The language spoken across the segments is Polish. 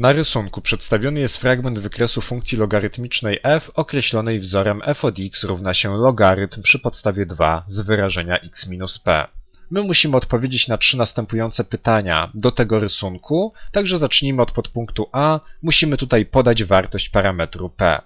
Na rysunku przedstawiony jest fragment wykresu funkcji logarytmicznej f określonej wzorem f od x równa się logarytm przy podstawie 2 z wyrażenia x minus p. My musimy odpowiedzieć na trzy następujące pytania do tego rysunku, także zacznijmy od podpunktu A. Musimy tutaj podać wartość parametru p.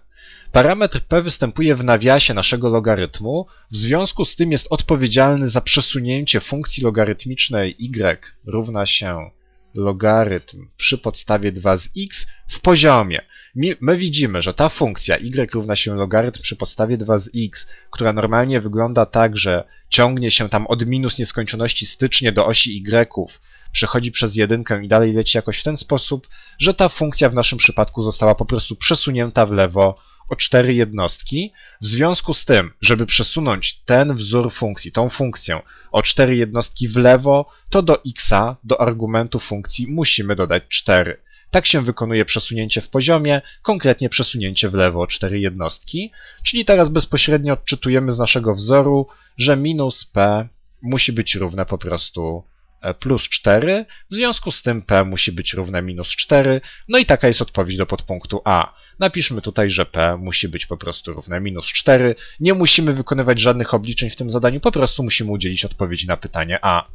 Parametr p występuje w nawiasie naszego logarytmu, w związku z tym jest odpowiedzialny za przesunięcie funkcji logarytmicznej y równa się logarytm przy podstawie 2 z x w poziomie. Mi- My widzimy, że ta funkcja y równa się logarytm przy podstawie 2 z x, która normalnie wygląda tak, że ciągnie się tam od minus nieskończoności stycznie do osi y, przechodzi przez jedynkę i dalej leci jakoś w ten sposób, że ta funkcja w naszym przypadku została po prostu przesunięta w lewo o cztery jednostki. W związku z tym, żeby przesunąć ten wzór funkcji, tą funkcję o cztery jednostki w lewo, to do x, do argumentu funkcji musimy dodać 4. Tak się wykonuje przesunięcie w poziomie, konkretnie przesunięcie w lewo o 4 jednostki. Czyli teraz bezpośrednio odczytujemy z naszego wzoru, że minus p musi być równe po prostu plus 4, w związku z tym p musi być równe minus 4, no i taka jest odpowiedź do podpunktu A. Napiszmy tutaj, że p musi być po prostu równe minus 4. Nie musimy wykonywać żadnych obliczeń w tym zadaniu, po prostu musimy udzielić odpowiedzi na pytanie A.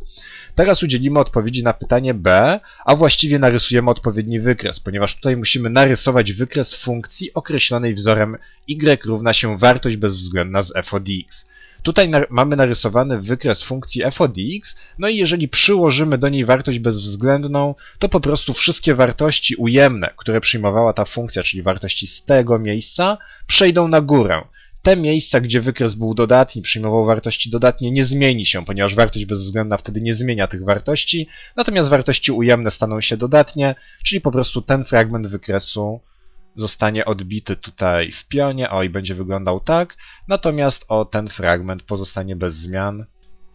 Teraz udzielimy odpowiedzi na pytanie B, a właściwie narysujemy odpowiedni wykres, ponieważ tutaj musimy narysować wykres funkcji określonej wzorem y równa się wartość bezwzględna z f od x. Tutaj mamy narysowany wykres funkcji f od x, no i jeżeli przyłożymy do niej wartość bezwzględną, to po prostu wszystkie wartości ujemne, które przyjmowała ta funkcja, czyli wartości z tego miejsca, przejdą na górę. Te miejsca, gdzie wykres był dodatni, przyjmował wartości dodatnie, nie zmieni się, ponieważ wartość bezwzględna wtedy nie zmienia tych wartości, natomiast wartości ujemne staną się dodatnie, czyli po prostu ten fragment wykresu zostanie odbity tutaj w pionie, o i będzie wyglądał tak, natomiast o ten fragment pozostanie bez zmian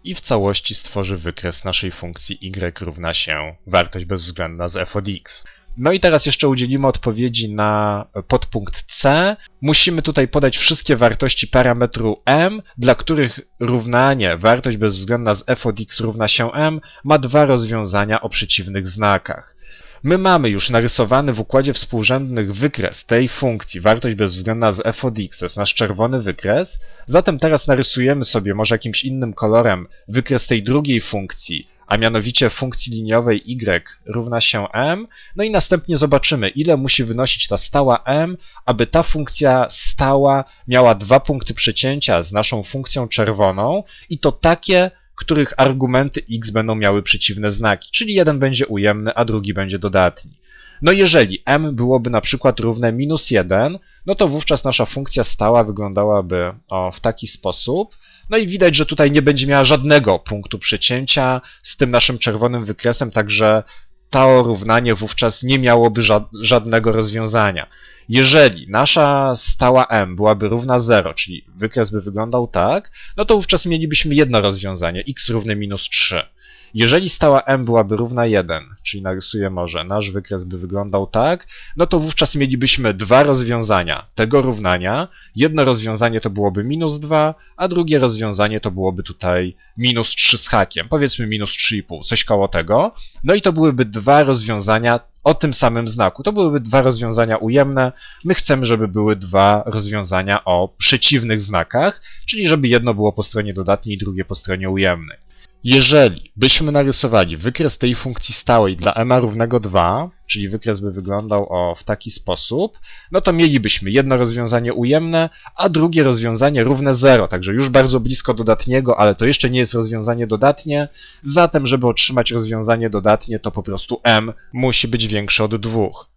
i w całości stworzy wykres naszej funkcji y równa się wartość bezwzględna z f od x. No i teraz jeszcze udzielimy odpowiedzi na podpunkt C. Musimy tutaj podać wszystkie wartości parametru m, dla których równanie wartość bezwzględna z f od x równa się m ma dwa rozwiązania o przeciwnych znakach. My mamy już narysowany w układzie współrzędnych wykres tej funkcji, wartość bezwzględna z f od x, to jest nasz czerwony wykres. Zatem teraz narysujemy sobie może jakimś innym kolorem wykres tej drugiej funkcji, a mianowicie funkcji liniowej y równa się m, no i następnie zobaczymy, ile musi wynosić ta stała m, aby ta funkcja stała miała dwa punkty przecięcia z naszą funkcją czerwoną. I to takie, których argumenty x będą miały przeciwne znaki, czyli jeden będzie ujemny, a drugi będzie dodatni. No jeżeli m byłoby na przykład równe minus 1, no to wówczas nasza funkcja stała wyglądałaby o, w taki sposób. No i widać, że tutaj nie będzie miała żadnego punktu przecięcia z tym naszym czerwonym wykresem, także to równanie wówczas nie miałoby ża- żadnego rozwiązania. Jeżeli nasza stała m byłaby równa 0, czyli wykres by wyglądał tak, no to wówczas mielibyśmy jedno rozwiązanie, x równe minus 3. Jeżeli stała m byłaby równa 1, czyli narysuję może, nasz wykres by wyglądał tak, no to wówczas mielibyśmy dwa rozwiązania tego równania. Jedno rozwiązanie to byłoby minus 2, a drugie rozwiązanie to byłoby tutaj minus 3 z hakiem, powiedzmy minus 3,5, coś koło tego. No i to byłyby dwa rozwiązania o tym samym znaku. To byłyby dwa rozwiązania ujemne. My chcemy, żeby były dwa rozwiązania o przeciwnych znakach, czyli żeby jedno było po stronie dodatniej, drugie po stronie ujemnej. Jeżeli byśmy narysowali wykres tej funkcji stałej dla m równego 2, czyli wykres by wyglądał o, w taki sposób, no to mielibyśmy jedno rozwiązanie ujemne, a drugie rozwiązanie równe 0, także już bardzo blisko dodatniego, ale to jeszcze nie jest rozwiązanie dodatnie. Zatem, żeby otrzymać rozwiązanie dodatnie, to po prostu m musi być większe od 2.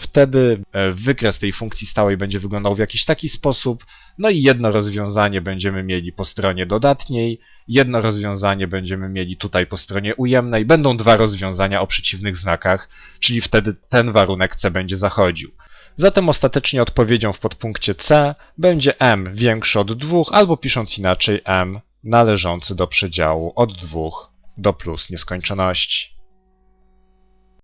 Wtedy e, wykres tej funkcji stałej będzie wyglądał w jakiś taki sposób, no i jedno rozwiązanie będziemy mieli po stronie dodatniej, jedno rozwiązanie będziemy mieli tutaj po stronie ujemnej, będą dwa rozwiązania o przeciwnych znakach, czyli wtedy ten warunek C będzie zachodził. Zatem ostatecznie odpowiedzią w podpunkcie C będzie m większy od 2, albo pisząc inaczej m należący do przedziału od 2 do plus nieskończoności.